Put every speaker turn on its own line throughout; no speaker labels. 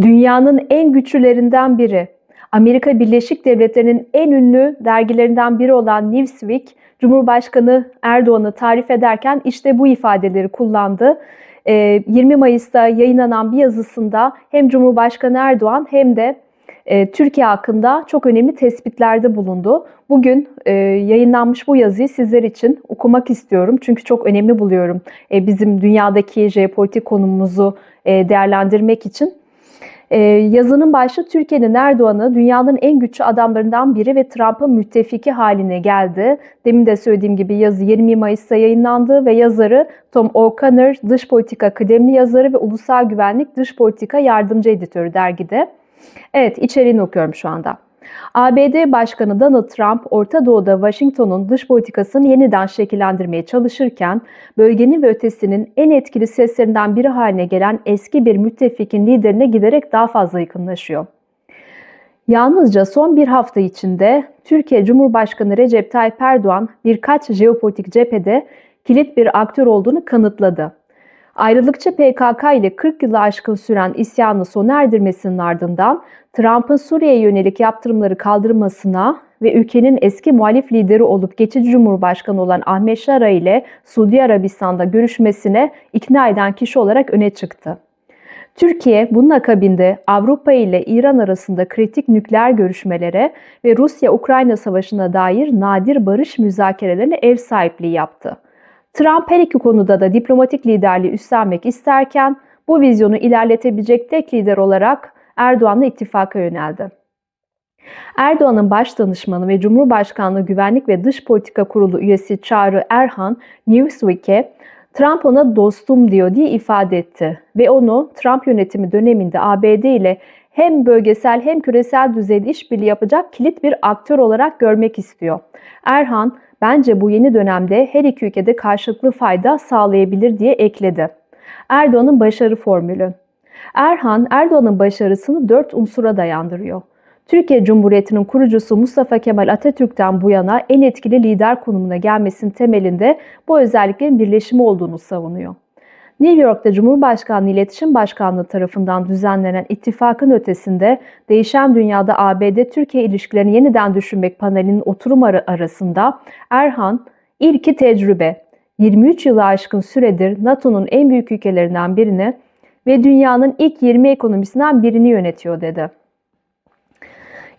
Dünyanın en güçlülerinden biri, Amerika Birleşik Devletleri'nin en ünlü dergilerinden biri olan Newsweek, Cumhurbaşkanı Erdoğan'ı tarif ederken işte bu ifadeleri kullandı. 20 Mayıs'ta yayınlanan bir yazısında hem Cumhurbaşkanı Erdoğan hem de e, Türkiye hakkında çok önemli tespitlerde bulundu. Bugün e, yayınlanmış bu yazıyı sizler için okumak istiyorum. Çünkü çok önemli buluyorum e, bizim dünyadaki jeopolitik konumumuzu değerlendirmek için. Yazının başlığı Türkiye'nin Erdoğan'ı dünyanın en güçlü adamlarından biri ve Trump'ın müttefiki haline geldi. Demin de söylediğim gibi yazı 20 Mayıs'ta yayınlandı ve yazarı Tom O'Connor, Dış Politika Akademi yazarı ve Ulusal Güvenlik Dış Politika Yardımcı Editörü dergide. Evet, içeriğini okuyorum şu anda. ABD Başkanı Donald Trump, Orta Doğu'da Washington'un dış politikasını yeniden şekillendirmeye çalışırken, bölgenin ve ötesinin en etkili seslerinden biri haline gelen eski bir müttefikin liderine giderek daha fazla yakınlaşıyor. Yalnızca son bir hafta içinde Türkiye Cumhurbaşkanı Recep Tayyip Erdoğan birkaç jeopolitik cephede kilit bir aktör olduğunu kanıtladı. Ayrılıkçı PKK ile 40 yılı aşkın süren isyanı sona erdirmesinin ardından Trump'ın Suriye'ye yönelik yaptırımları kaldırmasına ve ülkenin eski muhalif lideri olup geçici cumhurbaşkanı olan Ahmet Şara ile Suudi Arabistan'da görüşmesine ikna eden kişi olarak öne çıktı. Türkiye bunun akabinde Avrupa ile İran arasında kritik nükleer görüşmelere ve Rusya-Ukrayna savaşına dair nadir barış müzakerelerine ev sahipliği yaptı. Trump her iki konuda da diplomatik liderliği üstlenmek isterken bu vizyonu ilerletebilecek tek lider olarak Erdoğan'la ittifaka yöneldi. Erdoğan'ın baş danışmanı ve Cumhurbaşkanlığı Güvenlik ve Dış Politika Kurulu üyesi Çağrı Erhan, Newsweek'e Trump ona dostum diyor diye ifade etti ve onu Trump yönetimi döneminde ABD ile hem bölgesel hem küresel düzeyde işbirliği yapacak kilit bir aktör olarak görmek istiyor. Erhan, Bence bu yeni dönemde her iki ülkede karşılıklı fayda sağlayabilir diye ekledi. Erdoğan'ın başarı formülü. Erhan, Erdoğan'ın başarısını dört unsura dayandırıyor. Türkiye Cumhuriyeti'nin kurucusu Mustafa Kemal Atatürk'ten bu yana en etkili lider konumuna gelmesinin temelinde bu özelliklerin birleşimi olduğunu savunuyor. New York'ta Cumhurbaşkanlığı İletişim Başkanlığı tarafından düzenlenen ittifakın ötesinde değişen dünyada ABD-Türkiye ilişkilerini yeniden düşünmek panelinin oturum arasında Erhan, ilki tecrübe, 23 yılı aşkın süredir NATO'nun en büyük ülkelerinden birini ve dünyanın ilk 20 ekonomisinden birini yönetiyor dedi.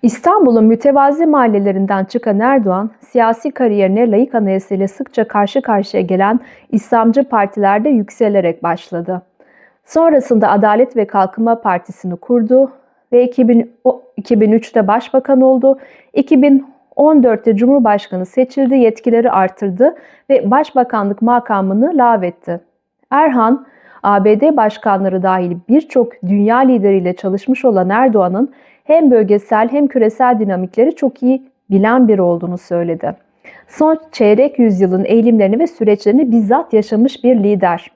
İstanbul'un mütevazi mahallelerinden çıkan Erdoğan, siyasi kariyerine layık anayasayla sıkça karşı karşıya gelen İslamcı partilerde yükselerek başladı. Sonrasında Adalet ve Kalkınma Partisi'ni kurdu ve 2003'te başbakan oldu. 2014'te Cumhurbaşkanı seçildi, yetkileri artırdı ve başbakanlık makamını lağvetti. Erhan, ABD başkanları dahil birçok dünya lideriyle çalışmış olan Erdoğan'ın hem bölgesel hem küresel dinamikleri çok iyi bilen biri olduğunu söyledi. Son çeyrek yüzyılın eğilimlerini ve süreçlerini bizzat yaşamış bir lider.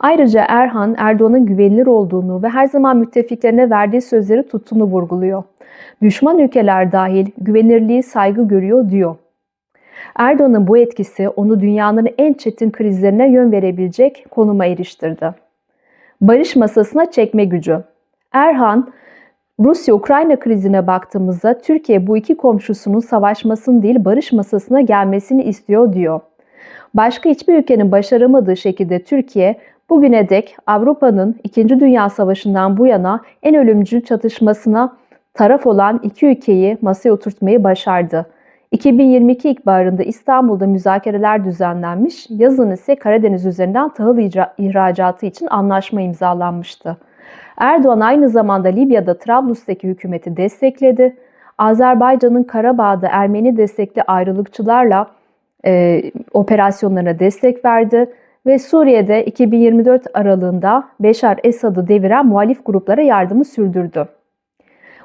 Ayrıca Erhan, Erdoğan'ın güvenilir olduğunu ve her zaman müttefiklerine verdiği sözleri tuttuğunu vurguluyor. Düşman ülkeler dahil güvenirliği saygı görüyor diyor. Erdoğan'ın bu etkisi onu dünyanın en çetin krizlerine yön verebilecek konuma eriştirdi. Barış masasına çekme gücü. Erhan, Rusya-Ukrayna krizine baktığımızda Türkiye bu iki komşusunun savaşmasını değil barış masasına gelmesini istiyor diyor. Başka hiçbir ülkenin başaramadığı şekilde Türkiye bugüne dek Avrupa'nın 2. Dünya Savaşı'ndan bu yana en ölümcül çatışmasına taraf olan iki ülkeyi masaya oturtmayı başardı. 2022 ilkbaharında İstanbul'da müzakereler düzenlenmiş, yazın ise Karadeniz üzerinden tahıl ihracatı için anlaşma imzalanmıştı. Erdoğan aynı zamanda Libya'da Trablus'taki hükümeti destekledi. Azerbaycan'ın Karabağ'da Ermeni destekli ayrılıkçılarla e, operasyonlarına destek verdi ve Suriye'de 2024 aralığında Beşar Esad'ı deviren muhalif gruplara yardımı sürdürdü.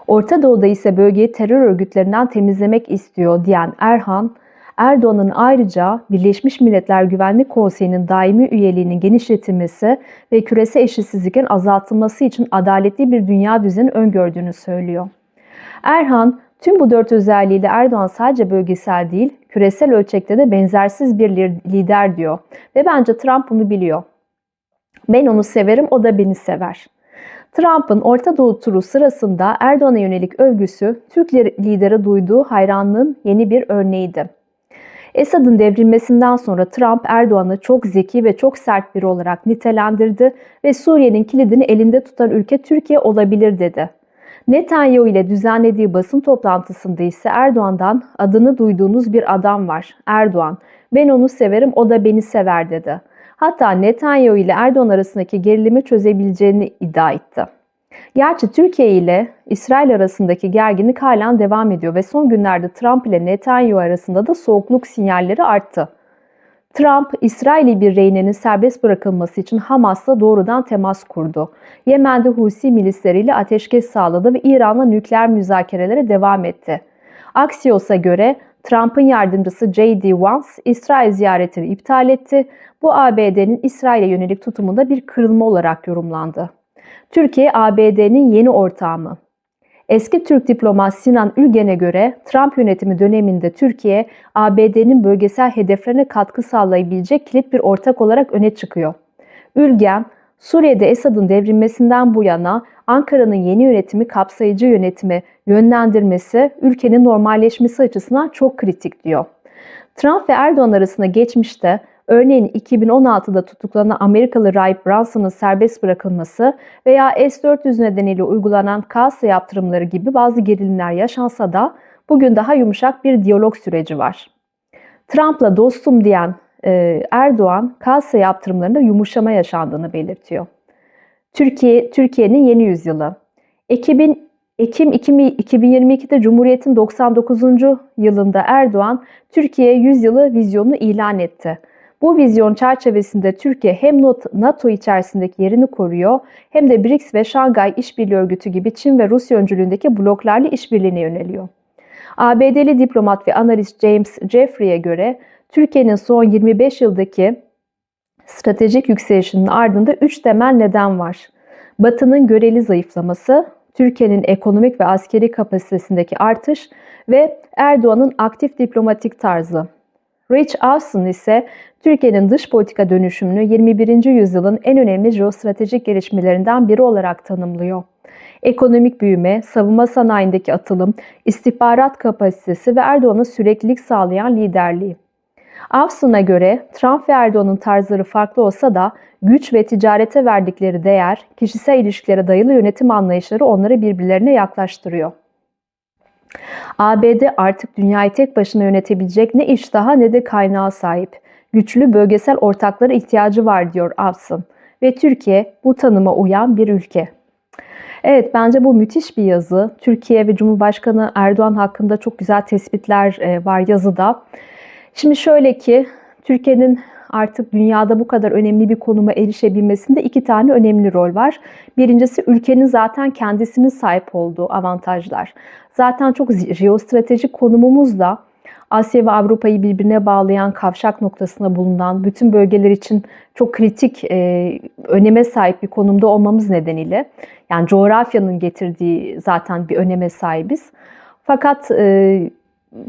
Orta Doğu'da ise bölgeyi terör örgütlerinden temizlemek istiyor diyen Erhan, Erdoğan'ın ayrıca Birleşmiş Milletler Güvenlik Konseyi'nin daimi üyeliğinin genişletilmesi ve küresel eşitsizliğin azaltılması için adaletli bir dünya düzeni öngördüğünü söylüyor. Erhan, tüm bu dört özelliğiyle Erdoğan sadece bölgesel değil, küresel ölçekte de benzersiz bir lider diyor. Ve bence Trump bunu biliyor. Ben onu severim, o da beni sever. Trump'ın Orta Doğu turu sırasında Erdoğan'a yönelik övgüsü Türk lideri duyduğu hayranlığın yeni bir örneğiydi. Esad'ın devrilmesinden sonra Trump Erdoğan'ı çok zeki ve çok sert biri olarak nitelendirdi ve Suriye'nin kilidini elinde tutan ülke Türkiye olabilir dedi. Netanyahu ile düzenlediği basın toplantısında ise Erdoğan'dan adını duyduğunuz bir adam var. Erdoğan. Ben onu severim, o da beni sever dedi. Hatta Netanyahu ile Erdoğan arasındaki gerilimi çözebileceğini iddia etti. Gerçi Türkiye ile İsrail arasındaki gerginlik halen devam ediyor ve son günlerde Trump ile Netanyahu arasında da soğukluk sinyalleri arttı. Trump, İsraili bir reynenin serbest bırakılması için Hamas'la doğrudan temas kurdu. Yemen'de Husi milisleriyle ateşkes sağladı ve İran'la nükleer müzakerelere devam etti. Axios'a göre Trump'ın yardımcısı J.D. Vance, İsrail ziyaretini iptal etti. Bu ABD'nin İsrail'e yönelik tutumunda bir kırılma olarak yorumlandı. Türkiye, ABD'nin yeni ortağı mı? Eski Türk diplomat Sinan Ülgen'e göre Trump yönetimi döneminde Türkiye, ABD'nin bölgesel hedeflerine katkı sağlayabilecek kilit bir ortak olarak öne çıkıyor. Ülgen, Suriye'de Esad'ın devrilmesinden bu yana Ankara'nın yeni yönetimi kapsayıcı yönetimi yönlendirmesi ülkenin normalleşmesi açısından çok kritik diyor. Trump ve Erdoğan arasında geçmişte Örneğin 2016'da tutuklanan Amerikalı rahip Branson'ın serbest bırakılması veya S-400 nedeniyle uygulanan kasa yaptırımları gibi bazı gerilimler yaşansa da bugün daha yumuşak bir diyalog süreci var. Trump'la dostum diyen e, Erdoğan kasa yaptırımlarında yumuşama yaşandığını belirtiyor. Türkiye Türkiye'nin yeni yüzyılı. Ekim, Ekim 2022'de Cumhuriyet'in 99. yılında Erdoğan Türkiye yüzyılı vizyonunu ilan etti. Bu vizyon çerçevesinde Türkiye hem NATO içerisindeki yerini koruyor hem de BRICS ve Şangay İşbirliği Örgütü gibi Çin ve Rusya öncülüğündeki bloklarla işbirliğine yöneliyor. ABD'li diplomat ve analist James Jeffrey'e göre Türkiye'nin son 25 yıldaki stratejik yükselişinin ardında 3 temel neden var. Batı'nın göreli zayıflaması, Türkiye'nin ekonomik ve askeri kapasitesindeki artış ve Erdoğan'ın aktif diplomatik tarzı. Rich Austin ise Türkiye'nin dış politika dönüşümünü 21. yüzyılın en önemli jeostratejik gelişmelerinden biri olarak tanımlıyor. Ekonomik büyüme, savunma sanayindeki atılım, istihbarat kapasitesi ve Erdoğan'a süreklilik sağlayan liderliği. Avsun'a göre Trump ve Erdoğan'ın tarzları farklı olsa da güç ve ticarete verdikleri değer, kişisel ilişkilere dayalı yönetim anlayışları onları birbirlerine yaklaştırıyor. ABD artık dünyayı tek başına yönetebilecek ne iştaha ne de kaynağa sahip. Güçlü bölgesel ortaklara ihtiyacı var diyor Avsın ve Türkiye bu tanıma uyan bir ülke. Evet bence bu müthiş bir yazı. Türkiye ve Cumhurbaşkanı Erdoğan hakkında çok güzel tespitler e, var yazıda. Şimdi şöyle ki Türkiye'nin artık dünyada bu kadar önemli bir konuma erişebilmesinde iki tane önemli rol var. Birincisi ülkenin zaten kendisinin sahip olduğu avantajlar. Zaten çok jeostratejik konumumuz da Asya ve Avrupa'yı birbirine bağlayan kavşak noktasına bulunan bütün bölgeler için çok kritik e, öneme sahip bir konumda olmamız nedeniyle yani coğrafyanın getirdiği zaten bir öneme sahibiz. Fakat e,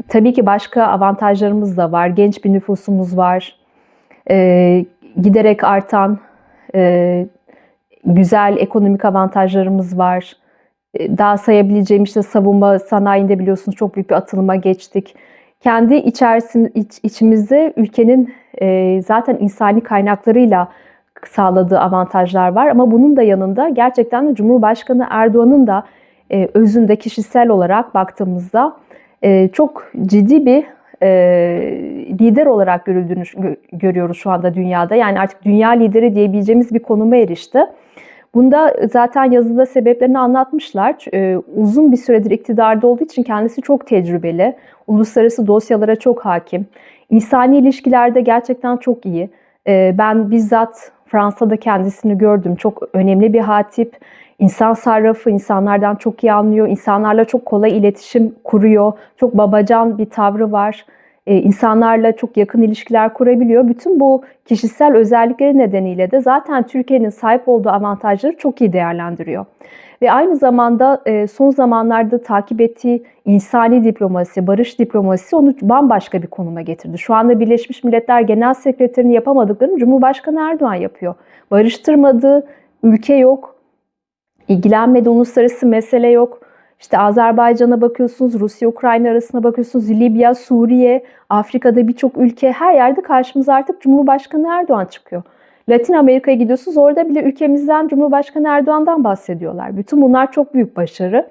tabii ki başka avantajlarımız da var. Genç bir nüfusumuz var e, giderek artan e, güzel ekonomik avantajlarımız var. E, daha sayabileceğim işte savunma sanayinde biliyorsunuz çok büyük bir atılıma geçtik. Kendi içerisinde iç, içimizde ülkenin e, zaten insani kaynaklarıyla sağladığı avantajlar var ama bunun da yanında gerçekten de Cumhurbaşkanı Erdoğan'ın da e, özünde kişisel olarak baktığımızda e, çok ciddi bir e, lider olarak görüldüğünü görüyoruz şu anda dünyada. Yani artık dünya lideri diyebileceğimiz bir konuma erişti. Bunda zaten yazıda sebeplerini anlatmışlar. E, uzun bir süredir iktidarda olduğu için kendisi çok tecrübeli. Uluslararası dosyalara çok hakim. İnsani ilişkilerde gerçekten çok iyi. E, ben bizzat Fransa'da kendisini gördüm. Çok önemli bir hatip. İnsan sarrafı, insanlardan çok iyi anlıyor. insanlarla çok kolay iletişim kuruyor. Çok babacan bir tavrı var. Ee, insanlarla çok yakın ilişkiler kurabiliyor. Bütün bu kişisel özellikleri nedeniyle de zaten Türkiye'nin sahip olduğu avantajları çok iyi değerlendiriyor. Ve aynı zamanda e, son zamanlarda takip ettiği insani diplomasi, barış diplomasisi onu bambaşka bir konuma getirdi. Şu anda Birleşmiş Milletler Genel Sekreterini yapamadıklarını Cumhurbaşkanı Erdoğan yapıyor. Barıştırmadığı ülke yok, ilgilenmedi, uluslararası mesele yok. İşte Azerbaycan'a bakıyorsunuz, Rusya-Ukrayna arasına bakıyorsunuz, Libya, Suriye, Afrika'da birçok ülke her yerde karşımıza artık Cumhurbaşkanı Erdoğan çıkıyor. Latin Amerika'ya gidiyorsunuz orada bile ülkemizden Cumhurbaşkanı Erdoğan'dan bahsediyorlar. Bütün bunlar çok büyük başarı.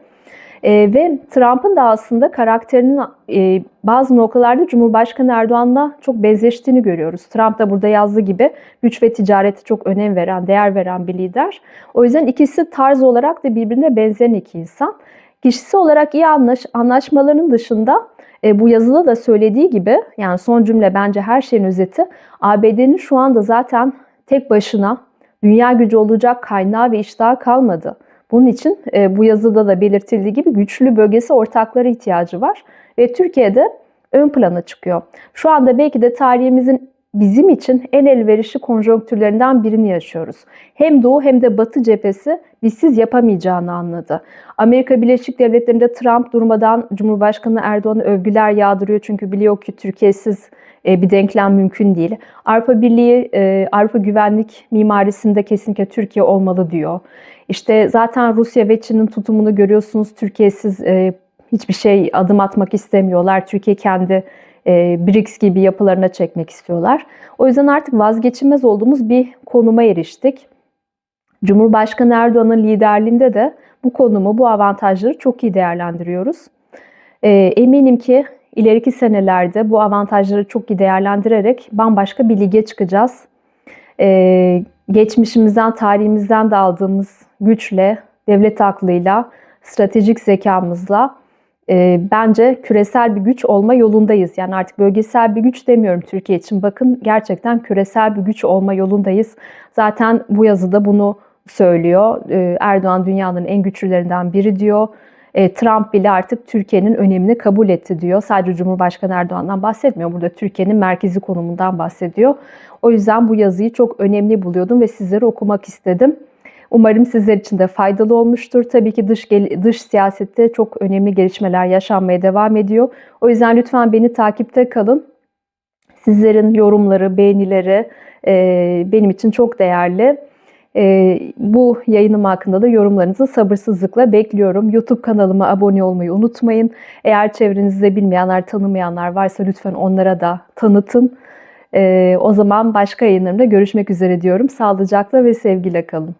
Ee, ve Trump'ın da aslında karakterinin e, bazı noktalarda Cumhurbaşkanı Erdoğan'la çok benzeştiğini görüyoruz. Trump da burada yazdığı gibi güç ve ticarete çok önem veren, değer veren bir lider. O yüzden ikisi tarz olarak da birbirine benzeyen iki insan. Kişisi olarak iyi anlaş, anlaşmaların dışında e, bu yazıda da söylediği gibi yani son cümle bence her şeyin özeti ABD'nin şu anda zaten tek başına dünya gücü olacak kaynağı ve iştahı kalmadı. Bunun için e, bu yazıda da belirtildiği gibi güçlü bölgesi ortakları ihtiyacı var ve Türkiye'de ön plana çıkıyor. Şu anda belki de tarihimizin bizim için en elverişli konjonktürlerinden birini yaşıyoruz. Hem Doğu hem de Batı cephesi bizsiz yapamayacağını anladı. Amerika Birleşik Devletleri'nde Trump durmadan Cumhurbaşkanı Erdoğan'a övgüler yağdırıyor çünkü biliyor ki Türkiye'siz bir denklem mümkün değil. Avrupa Birliği, e, Avrupa güvenlik mimarisinde kesinlikle Türkiye olmalı diyor. İşte zaten Rusya ve Çin'in tutumunu görüyorsunuz. Türkiye'siz e, hiçbir şey adım atmak istemiyorlar. Türkiye kendi BRICS gibi yapılarına çekmek istiyorlar. O yüzden artık vazgeçilmez olduğumuz bir konuma eriştik. Cumhurbaşkanı Erdoğan'ın liderliğinde de bu konumu, bu avantajları çok iyi değerlendiriyoruz. Eminim ki ileriki senelerde bu avantajları çok iyi değerlendirerek bambaşka bir lige çıkacağız. Ee, geçmişimizden, tarihimizden de aldığımız güçle, devlet aklıyla, stratejik zekamızla e, bence küresel bir güç olma yolundayız. Yani artık bölgesel bir güç demiyorum Türkiye için. Bakın gerçekten küresel bir güç olma yolundayız. Zaten bu yazıda bunu söylüyor. Ee, Erdoğan dünyanın en güçlülerinden biri diyor. E, Trump bile artık Türkiye'nin önemini kabul etti diyor. Sadece Cumhurbaşkanı Erdoğan'dan bahsetmiyor. Burada Türkiye'nin merkezi konumundan bahsediyor. O yüzden bu yazıyı çok önemli buluyordum ve sizlere okumak istedim. Umarım sizler için de faydalı olmuştur. Tabii ki dış dış siyasette çok önemli gelişmeler yaşanmaya devam ediyor. O yüzden lütfen beni takipte kalın. Sizlerin yorumları, beğenileri e, benim için çok değerli. E, bu yayınım hakkında da yorumlarınızı sabırsızlıkla bekliyorum. YouTube kanalıma abone olmayı unutmayın. Eğer çevrenizde bilmeyenler, tanımayanlar varsa lütfen onlara da tanıtın. E, o zaman başka yayınlarımda görüşmek üzere diyorum. Sağlıcakla ve sevgiyle kalın.